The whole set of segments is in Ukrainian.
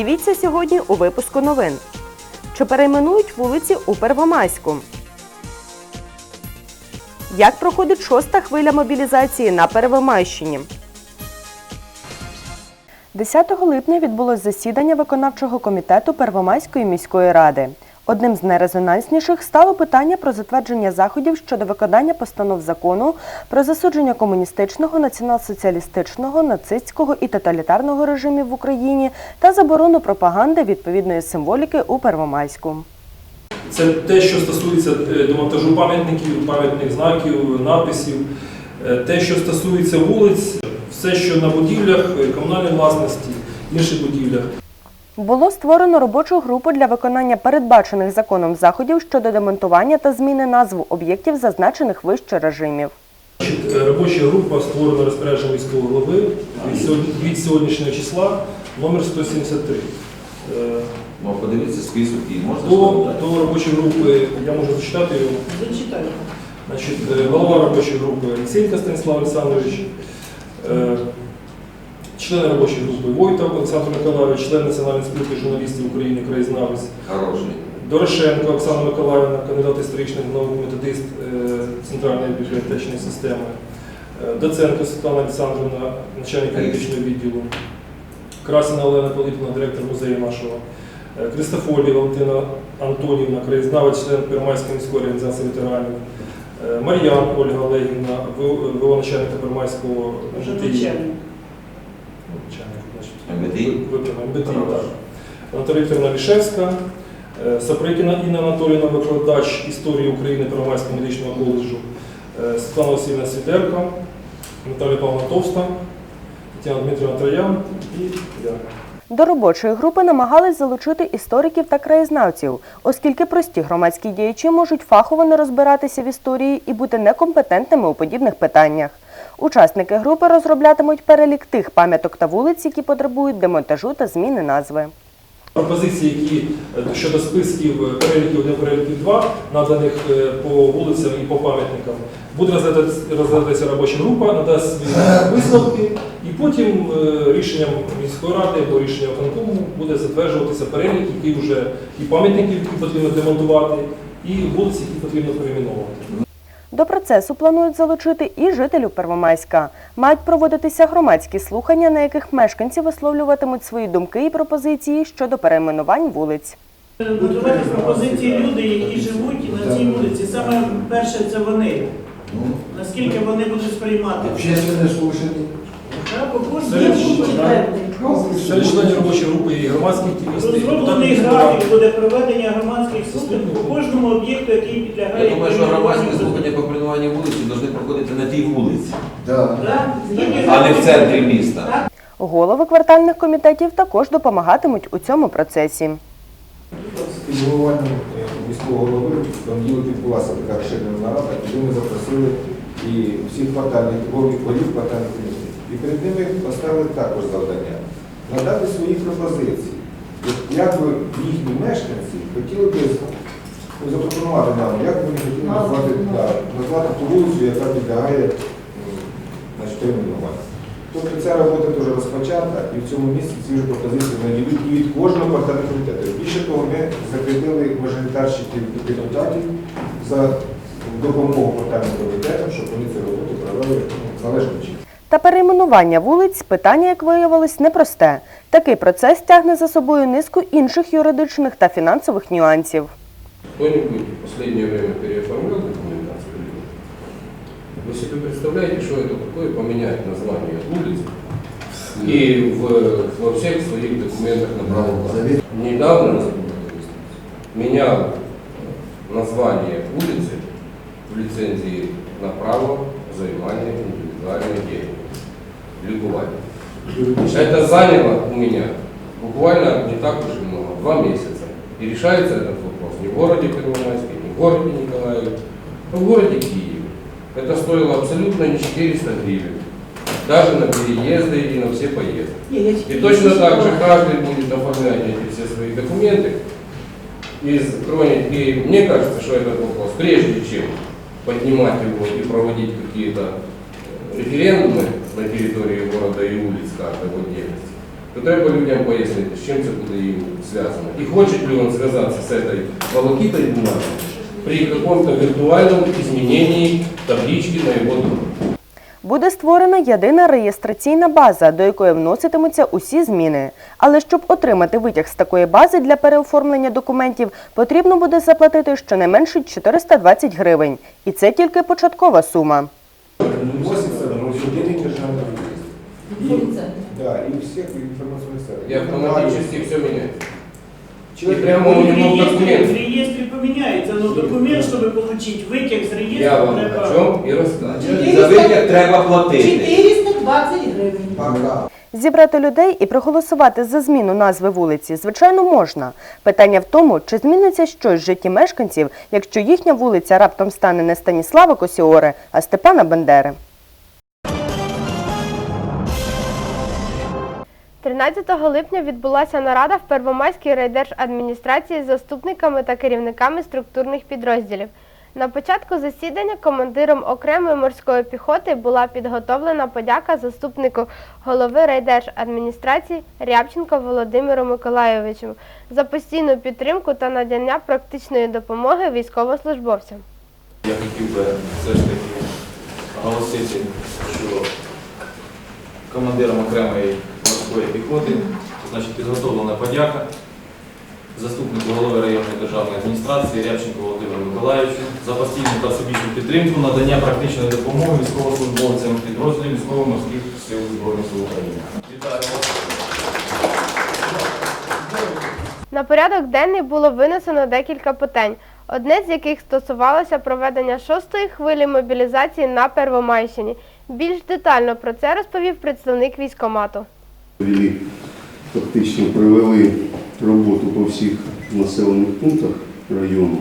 Дивіться сьогодні у випуску новин. Чи перейменують вулиці у Первомайську? Як проходить шоста хвиля мобілізації на Первомайщині? 10 липня відбулось засідання виконавчого комітету Первомайської міської ради. Одним з найрезонансніших стало питання про затвердження заходів щодо виконання постанов закону про засудження комуністичного, націонал-соціалістичного, нацистського і тоталітарного режимів в Україні та заборону пропаганди відповідної символіки у Первомайську. Це те, що стосується е, демонтажу пам'ятників, пам'ятних знаків, надписів, Е, те, що стосується вулиць, все, що на будівлях, е, комунальній власності, інших будівлях. Було створено робочу групу для виконання передбачених законом заходів щодо демонтування та зміни назв об'єктів, зазначених вище режимів. Е, Робоча група створена розпорядженням міського голови від сьогоднішнього числа номер 173. Е, Ну, подивіться список і можна До, до робочої групи, я можу зачитати його. Значить, е, голова робочої групи Олексійка Станіслав Олександрович, члени робочої групи Войтов Олександр Миколаївич, член Національної спілки журналістів України, краєзнавець, Хороший. Дорошенко Оксана Миколаївна, кандидат історичних наук, методист е, Центральної бібліотечної системи, е, Доценко Світлана Олександровна, начальник юридичного відділу, Красина Олена Політівна, директор музею нашого, е, Кристофолі Валентина Антонівна, краєзнавець, член Пермайської міської організації ветеранів, е, Мар'ян Ольга Олегівна, ВО начальника Пермайського ЖТІ. Начальник, значить. МВД? Так. Наталія е, Саприкіна Інна Анатоліївна, викладач історії України Первомайського медичного коледжу, е, Світлана Васильівна Свідерка, Наталія Павловна Товста, Тетяна Дмитрівна Троян і я. До робочої групи намагались залучити істориків та краєзнавців, оскільки прості громадські діячі можуть фахово не розбиратися в історії і бути некомпетентними у подібних питаннях. Учасники групи розроблятимуть перелік тих пам'яток та вулиць, які потребують демонтажу та зміни назви. Пропозиції, які е, щодо списків е, переліків 1, переліків 2, наданих е, по вулицям і по пам'ятникам, буде розглядатися- робоча група, надасть висновки, і потім рішенням міської ради або рішенням виконкому буде затверджуватися перелік, який вже і пам'ятників, які потрібно демонтувати, і вулиці, які потрібно перейменовувати. До процесу планують залучити і жителів Первомайська. Мають проводитися громадські слухання, на яких мешканці висловлюватимуть свої думки і пропозиції щодо перейменувань вулиць. Надавати пропозиції люди, які живуть на цій вулиці. Саме перше це вони. Ну, Наскільки вони будуть сприймати. Общественне слушание. Серед членів робочої групи і громадські активісти, і депутати Розроблений міської ради. графік буде проведення громадських слухань по кожному об'єкту, який підлягає. Я думаю, що громадські слухання по перейменуванню вулиці повинні проходити на тій вулиці, Да. Так, скільки а не в центрі міста. Голови квартальних комітетів також допомагатимуть у цьому процесі. Під е, міського голови в понеділок відбулася така розширена нарада, куди ми запросили і всіх квартальних голів голів квартальних комітетів. І перед ними поставили також завдання надати свої пропозиції. Як би їхні мешканці хотіли б ну, запропонувати нам, як би вони хотіли назвати, да, назвати ту вулицю, яка підлягає м, значить. Тобто ця робота дуже розпочата, і в цьому місці ці вже пропозиції наділють і від кожного квартального комітету. Більше того, ми закріпили мажоритарщиків депутатів за допомогу квартальним комітетам, щоб вони цю роботу провели ну, належним чином. Та перейменування вулиць питання, як виявилось, непросте. Такий процес тягне за собою низку інших юридичних та фінансових нюансів. Кто-нибудь в последнее время переоформлял документацию? Вы себе представляете, что это такое поменять название улиц и в- во всех своих документах на право власти? Недавно насколько я выяснил, менял название улицы в лицензии на право занимания индивидуальной деятельности. Любование. Это заняло у меня буквально не так уж и много, два месяца. И решается этот вопрос не в городе Первомайске, не в городе Николаеве, а в городе Киеве. Это стоило абсолютно не 400 гривен. Даже на переезды и на все поездки. И точно так же каждый будет оформлять эти все свои документы. Из, кроме, и мне кажется, что этот вопрос, прежде чем поднимать его и проводить какие-то э, референдумы на территории города и улиц каждой в отдельности, то треба людям пояснити, з чим це буде їм зв'язано. І хоче ли він зв'язатися з цією волокітою бумаги при каком-то виртуальном изменении таблички на его дом. Буде створена єдина реєстраційна база, до якої вноситимуться усі зміни. Але щоб отримати витяг з такої бази для переоформлення документів, потрібно буде заплатити щонайменше 420 гривень. І це тільки початкова сума. Вносится в учреждение державного реестра. И, да, и всех информационных И автоматически все меняется. Человек прямо В у него реєстрі, документ. в реєстрі поміняється, але документ, щоб отримати витяг з реєстру, Я вам треба. о чем и рассказываю. За витяг треба платити. 420 гривень. Пока. Зібрати людей і проголосувати за зміну назви вулиці, звичайно, можна. Питання в тому, чи зміниться щось в житті мешканців, якщо їхня вулиця раптом стане не Станіслава Косіори, а Степана Бандери. 13 липня відбулася нарада в Первомайській райдержадміністрації з заступниками та керівниками структурних підрозділів. На початку засідання командиром окремої морської піхоти була підготовлена подяка заступнику голови райдержадміністрації Рябченко Володимиру Миколайовичу за постійну підтримку та надання практичної допомоги військовослужбовцям. Я хотів би все ж таки оголосити, що командиром окремої морської піхоти, значить, підготовлена подяка заступнику голови районної державної адміністрації Рябченко Володимиру Миколаївичу за постійну та всебічну підтримку надання практичної допомоги військовослужбовцям підрозділів військово-морських сил Збройних сил України. Вітаю! На порядок денний було винесено декілька питань, одне з яких стосувалося проведення шостої хвилі мобілізації на Первомайщині. Більш детально про це розповів представник військомату. Провели, фактично провели роботу по всіх населених пунктах району.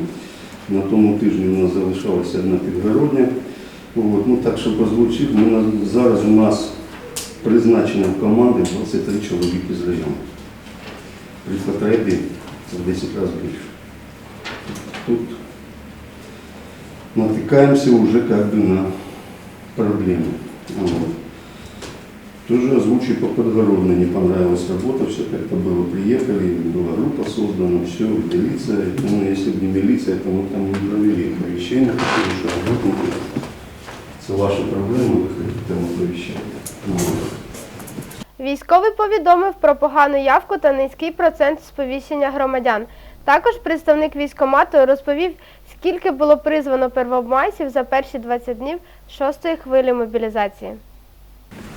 На тому тижні у нас залишалася одна підгородня. От, ну, так, щоб озвучити, ми зараз у нас призначено в команди 23 чоловіки з району. При потребі в 10 разів більше. Тут натикаємося вже как бы на проблеми. Вот. Тоже озвучу по Подгородной. Не понравилась работа, все как-то было. Приехали, была группа создана, все, милиция. Ну, если бы не милиция, то мы там не провели оповещение, потому что работники. Это ваши проблемы, вы хотите там оповещение. Вот. Військовий повідомив про погану явку та низький процент сповіщення громадян. Також представник військомату розповів, скільки було призвано первомайців за перші 20 днів шостої хвилі мобілізації.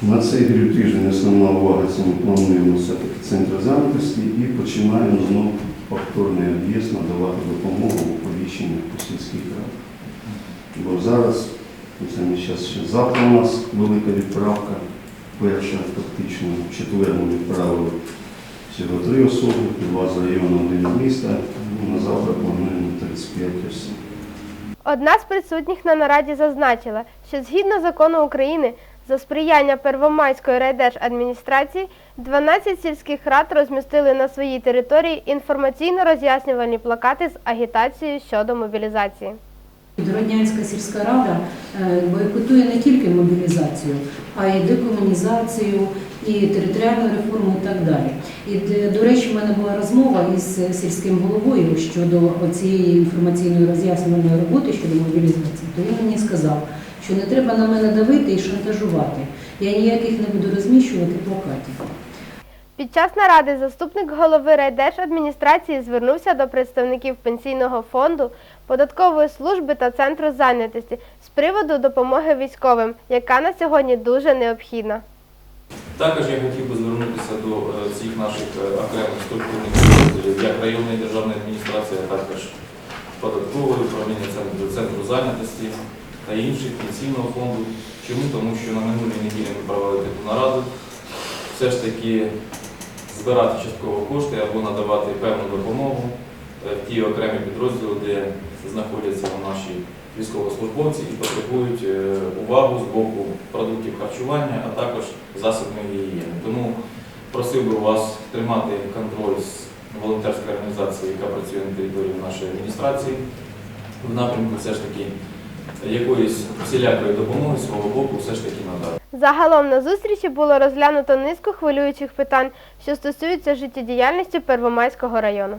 На цей період тиждень основна увага це ми плануємо все-таки центр зайнятості і починаємо знову повторний об'їзд надавати допомогу у оповіщення по сільських радах. Бо зараз, це ми зараз ще завтра у нас велика відправка. Перша фактично в четвер ми відправили всього три особи, два з району, один міста. Ну, На завтра плануємо 35 осіб. Одна з присутніх на нараді зазначила, що згідно закону України за сприяння Первомайської райдержадміністрації 12 сільських рад розмістили на своїй території інформаційно-роз'яснювальні плакати з агітацією щодо мобілізації. Підгороднянська сільська рада е, бойкотує не тільки мобілізацію, а й декомунізацію, і територіальну реформу і так далі. І до речі, в мене була розмова із сільським головою щодо цієї інформаційної роз'яснювальної роботи щодо мобілізації. То він мені сказав, що не треба на мене давити і шантажувати. Я ніяких не буду розміщувати плакатів. Під час наради заступник голови райдержадміністрації звернувся до представників пенсійного фонду, податкової служби та центру зайнятості з приводу допомоги військовим, яка на сьогодні дуже необхідна. Також я хотів би звернутися до е, всіх наших е, окремих структурних підрозділів, як районної державної адміністрації, а також податкової управління центру, центру зайнятості та інших пенсійного фонду. Чому? Тому що на минулій неділі ми провели таку нараду. Все ж таки збирати частково кошти або надавати певну допомогу е, в ті окремі підрозділи, де знаходяться наші військовослужбовці і потребують е, увагу з боку продуктів харчування, а також засобної гігієни. Тому просив би вас тримати контроль з волонтерської організації, яка працює на території нашої адміністрації, в напрямку все ж таки якоїсь всілякої допомоги свого боку все ж таки надати. Загалом на зустрічі було розглянуто низку хвилюючих питань, що стосуються життєдіяльності Первомайського району.